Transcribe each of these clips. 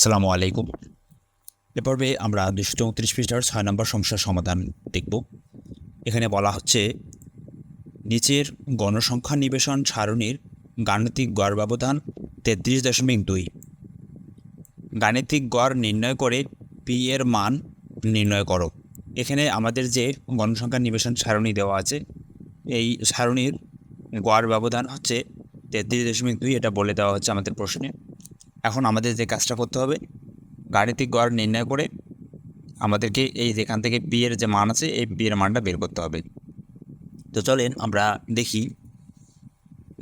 আসসালামু আলাইকুম। এ পর্বে আমরা দুশো চৌত্রিশ পৃষ্ঠার ছয় নম্বর সমস্যার সমাধান দেখব। এখানে বলা হচ্ছে, নিচের গণসংখ্যা নিবেশন সারণীর গাণিতিক গড় ব্যবধান তেত্রিশ দশমিক দুই। গাণিতিক গড় নির্ণয় করে পি এর মান নির্ণয় করো। এখানে আমাদের যে গণসংখ্যা নিবেশন সারণী দেওয়া আছে, এই সারণীর গড় ব্যবধান হচ্ছে তেত্রিশ দশমিক দুই, এটা বলে দেওয়া হচ্ছে আমাদের প্রশ্নে। এখন আমাদের যে কাজটা করতে হবে, গাণিতিক গড় নির্ণয় করে আমাদেরকে এই যেখান থেকে পি এর যে মান আছে, এই পি এর মানটা বের করতে হবে। তো চলেন আমরা দেখি।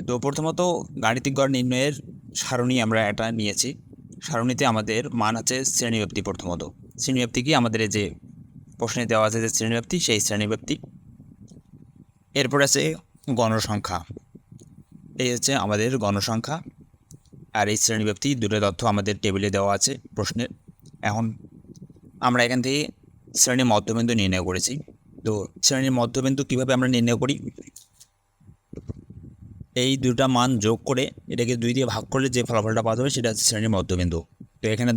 তো প্রথমত গাণিতিক গড় নির্ণয়ের সারণী আমরা এটা নিয়েছি। সারণীতে আমাদের মান আছে শ্রেণীব্যাপ্তি প্রথমত। শ্রেণীব্যাপ্তি কি? আমাদের যে প্রশ্নে দেওয়া আছে যে শ্রেণীব্যাপ্তি, সেই শ্রেণীব্যাপ্তি। এরপর আছে গণসংখ্যা। এই হচ্ছে আমাদের গণসংখ্যা। আর এই শ্রেণীব্যাপ্তি দুটো তথ্য আমাদের টেবিলে দেওয়া আছে প্রশ্নের। এখন আমরা এখান থেকে শ্রেণির মধ্যবিন্দু নির্ণয় করেছি। তো শ্রেণির মধ্যবিন্দু কীভাবে আমরা নির্ণয় করি? এই দুটা মান যোগ করে এটাকে দুই দিয়ে ভাগ করলে যে ফলাফলটা পাওয়া যাবে সেটা হচ্ছে শ্রেণির মধ্যবিন্দু। তো এখানে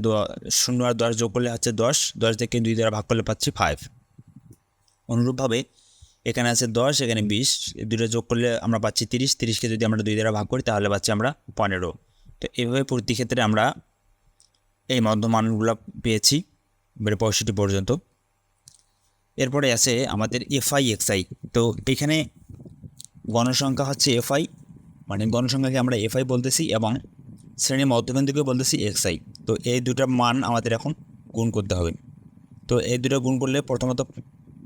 শূন্য আর দশ যোগ করলে হচ্ছে দশ দশ থেকে দুই দ্বারা ভাগ করলে পাচ্ছি ফাইভ অনুরূপভাবে এখানে আছে দশ, এখানে বিশ দুটো যোগ করলে আমরা পাচ্ছি তিরিশ। তিরিশকে যদি আমরা দুই দ্বারা ভাগ করি তাহলে পাচ্ছি আমরা পনেরো। তো এইভাবে প্রতি ক্ষেত্রে আমরা এই মধ্যমানগুলো পেয়েছি, এবারে পঁয়ষট্টি পর্যন্ত। এরপরে আছে আমাদের এফআই, এক্সআই। তো এখানে গণসংখ্যা হচ্ছে এফআই মানে গণসংখ্যাকে আমরা এফআই বলতেছি এবং শ্রেণির মধ্যবিন্দুকে বলতেছি এক্সআই। তো এই দুটো মান আমাদের এখন গুণ করতে হবে। তো এই দুটো গুণ করলে প্রথমত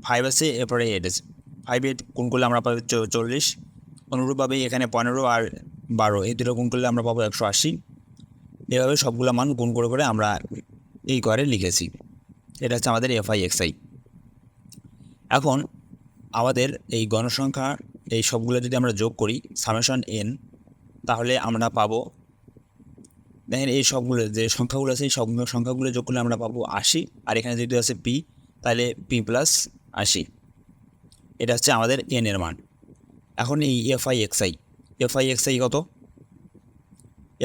ফাইভ আছে, এরপরে এইট আছে। ফাইভ এইট গুণ করলে আমরা পাবো চল্লিশ। অনুরূপভাবে এখানে পনেরো আর বারো, এই দুটো গুণ করলে আমরা পাবো একশো আশি। এভাবে সবগুলো মান গুণ করে করে আমরা এই ঘরে লিখেছি। এটা হচ্ছে আমাদের এফআই এক্সআই এখন আমাদের এই গণসংখ্যা, এই সবগুলো যদি আমরা যোগ করি সামেশন এন তাহলে আমরা পাবো দেখেন এই সবগুলো, যে সংখ্যাগুলো আছে, এই সব সংখ্যাগুলো যোগ করলে আমরা পাবো আশি। আর এখানে যদি আছে পি তাহলে পি প্লাস আশি। এটা হচ্ছে আমাদের এন এর মান। এখন এই এফআই এক্সআই এফআই এক্সআই কত?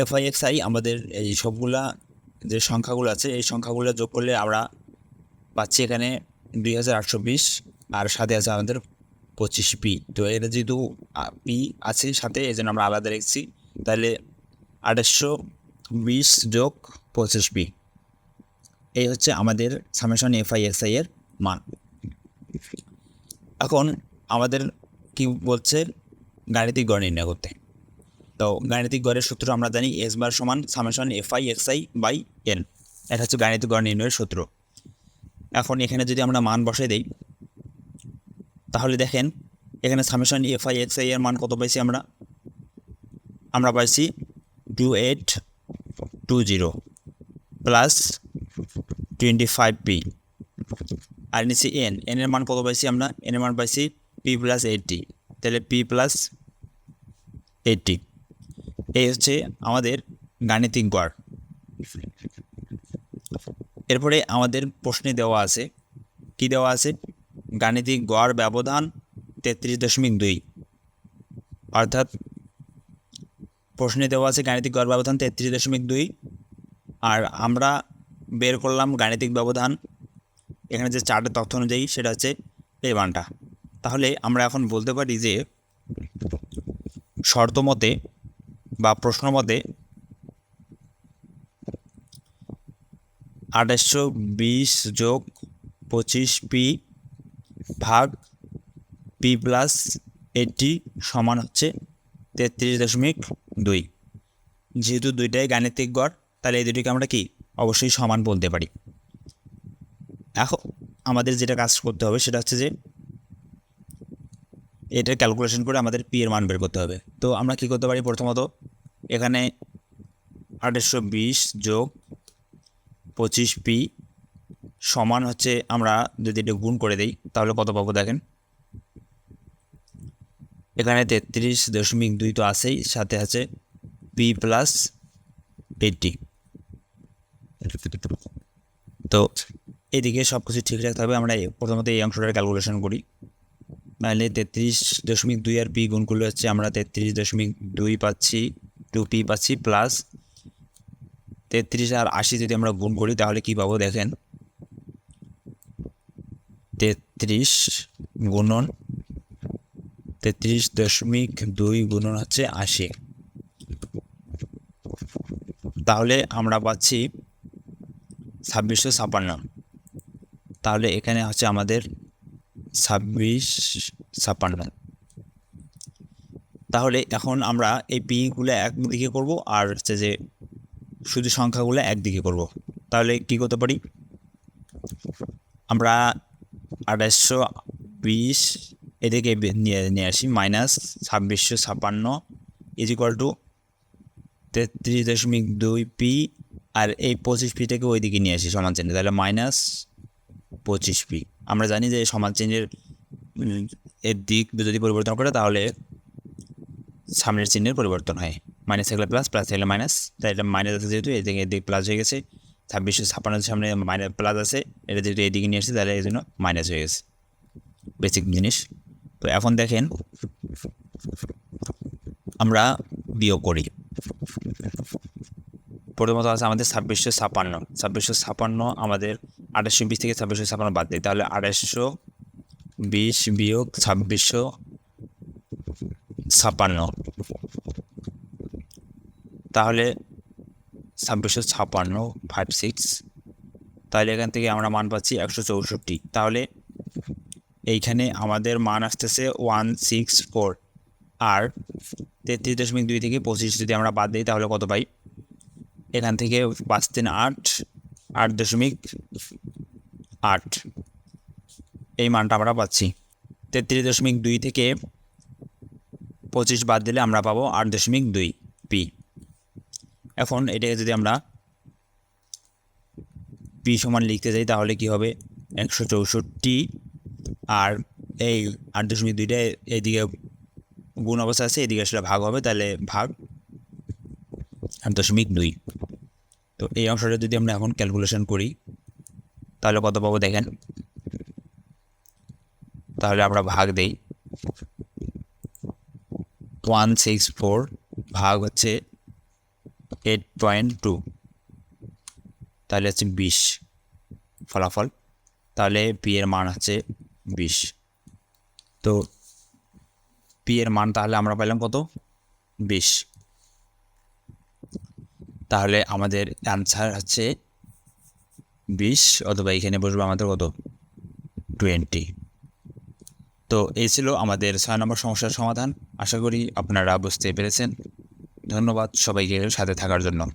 এফআই এক্সআই আমাদের এই সবগুলা যে সংখ্যাগুলো আছে, এই সংখ্যাগুলো যোগ করলে আমরা পাচ্ছি এখানে দুই হাজার আটশো বিশ আর সাথে আছে আমাদের পঁচিশ পি। তো এটা যেহেতু পি আছে সাথে এই জন্য আমরা আলাদা রেখেছি। তাহলে আঠাশশো বিশ যোগ পঁচিশ পি। এই হচ্ছে আমাদের সামেশন এফআই এক্সআই এর মান। এখন আমাদের কি বলছে? গাণিতিক গড় নির্ণয় করতে। তো গাণিতিক গড়ের সূত্র আমরা জানি এস বার সমান summation F I X I by N. এটা হচ্ছে গাণিতিক গড় নির্ণয়ের সূত্র। এখন এখানে যদি আমরা মান বসে দেই, তাহলে দেখেন এখানে সামেশন এফআই এক্সআই এর মান কত পাইছি আমরা? আমরা পাইছি two eight two zero plus twenty five P. আর নিচে এন এন এর মান কত পাইছি আমরা? এন এর মান পাইছি পি প্লাস এইটটি তাহলে পি প্লাস এইটটি এই হচ্ছে আমাদের গাণিতিক গড়। এরপরে আমাদের প্রশ্নে দেওয়া আছে, কি দেওয়া আছে? গাণিতিক গড় ব্যবধান তেত্রিশ দশমিক দুই। অর্থাৎ প্রশ্নে দেওয়া আছে গাণিতিক গড় ব্যবধান তেত্রিশ দশমিক দুই। আর আমরা বের করলাম গাণিতিক ব্যবধান। এখানে যে চারটে তথ্য অনুযায়ী সেটা হচ্ছে এই মানটা। তাহলে আমরা এখন বলতে পারি যে শর্ত মতে বা প্রশ্ন মতে আঠাশশো বিশ যোগ পঁচিশ পি ভাগ পি প্লাস এটি সমান হচ্ছে তেত্রিশ দশমিক দুই। যেহেতু দুইটাই গাণিতিক গড়, তাহলে এই দুটিকে আমরা কি অবশ্যই সমান বলতে পারি। এখন আমাদের যেটা কাজ করতে হবে সেটা হচ্ছে যে এটার ক্যালকুলেশন করে আমাদের পি এর মান বের করতে হবে। তো আমরা কি করতে পারি? প্রথমত এখানে আঠাশশো বিশ যোগ পঁচিশ পি সমান হচ্ছে আমরা যদি এটা গুণ করে দিই, তাহলে কত পাবো দেখেন? এখানে তেত্রিশ দশমিক দুই তো আছেই, সাথে আছে পি প্লাস এইটটি তো এদিকে সব কিছু ঠিক রাখতে হবে। আমরা প্রথমত এই অংশটার ক্যালকুলেশন করি। নাহলে তেত্রিশ দশমিক দুই আর পি গুণ করলে হচ্ছে আমরা তেত্রিশ দশমিক দুই পাচ্ছি টু পি পাচ্ছি প্লাস তেত্রিশ আর আশি যদি আমরা গুণ করি তাহলে কি পাবো দেখেন? তেত্রিশ গুণন তেত্রিশ দশমিক দুই গুণন হচ্ছে আশি। তাহলে আমরা পাচ্ছি ছাব্বিশশো ছাপান্ন। তাহলে এখানে হচ্ছে আমাদের ছাব্বিশ ছাপ্পান্ন। তাহলে এখন আমরা এই পিগুলো একদিকে করব আর হচ্ছে যে শুধু সংখ্যাগুলো একদিকে করব। তাহলে কি করতে পারি? আমরা আঠাশশো বিশ এদিকে নিয়ে নিয়ে আসি মাইনাস ছাব্বিশশো ছাপ্পান্ন ইজ ইকুয়াল টু তেত্রিশ দশমিক দুই পি আর এই পঁচিশ পিটাকে ওইদিকে নিয়ে আসি, সমান চিহ্নে। তাহলে মাইনাস পঁচিশ পি। আমরা জানি যে সমাজ চিহ্নের, এর দিক যদি পরিবর্তন করে তাহলে সামনের চিহ্নের পরিবর্তন হয়। মাইনাস থাকলে প্লাস প্লাস থাকলে মাইনাস তাই এটা মাইনাস আছে যেহেতু, এদিকে এদিকে প্লাস হয়ে গেছে। ছাব্বিশশো ছাপ্পান্নের সামনে মাইনাস প্লাস আছে। এটা যেহেতু এদিকে নিয়ে এসেছে তাহলে এই জন্য মাইনাস হয়ে গেছে। বেসিক জিনিস। তো এখন দেখেন, আমরা বিয়োগ করি। প্রথমত আছে আমাদের ছাব্বিশশো ছাপান্ন ছাব্বিশশো ছাপান্ন আমাদের আঠাশশো, বিশ থেকে ছাব্বিশশো ছাপান্ন বাদ দিই। তাহলে আঠাশশো, বিশ বিয়োগ ছাব্বিশশো ছাপান্ন তাহলে ছাব্বিশশো ছাপান্ন ফাইভ সিক্স তাহলে এখান থেকে আমরা মান পাচ্ছি একশো চৌষট্টি। তাহলে এইখানে আমাদের মান আসতেছে ওয়ান সিক্স ফোর আর তেত্রিশ দশমিক দুই থেকে পঁচিশ যদি আমরা বাদ দিই, তাহলে কত পাই? এখান থেকে পাঁচ তিন আট আট দশমিক আট। এই মানটা আমরা পাচ্ছি। তেত্রিশ দশমিক দুই থেকে পঁচিশ বাদ দিলে আমরা পাবো আট দশমিক দুই পি। এখন এটাকে যদি আমরা পি সমান লিখতে যাই, তাহলে কি হবে? একশো চৌষট্টি। আর এই আট দশমিক দুইটা এইদিকে গুণ অবস্থা আছে, এদিকে আসলে ভাগ হবে, তাহলে ভাগ আট দশমিক দুই। তো এই অংশটা যদি আমরা এখন ক্যালকুলেশন করি তাহলে কত পাবো দেখেন? তাহলে আমরা ভাগ দেই। ওয়ান সিক্স ফোর ভাগ হচ্ছে এইট পয়েন্ট টু তাহলে হচ্ছে বিশ ফলাফল। তাহলে পি এর মান হচ্ছে বিশ। তো পি এর মান তাহলে আমরা পেলাম কত? বিশ। তাহলে আমাদের অ্যান্সার হচ্ছে বিশ অথবা এখানে বসবে আমাদের কত? টোয়েন্টি। তো এই ছিল আমাদের ছয় নম্বর সমস্যার সমাধান। আশা করি আপনারা বুঝতে পেরেছেন। ধন্যবাদ সবাইকে সাথে থাকার জন্য।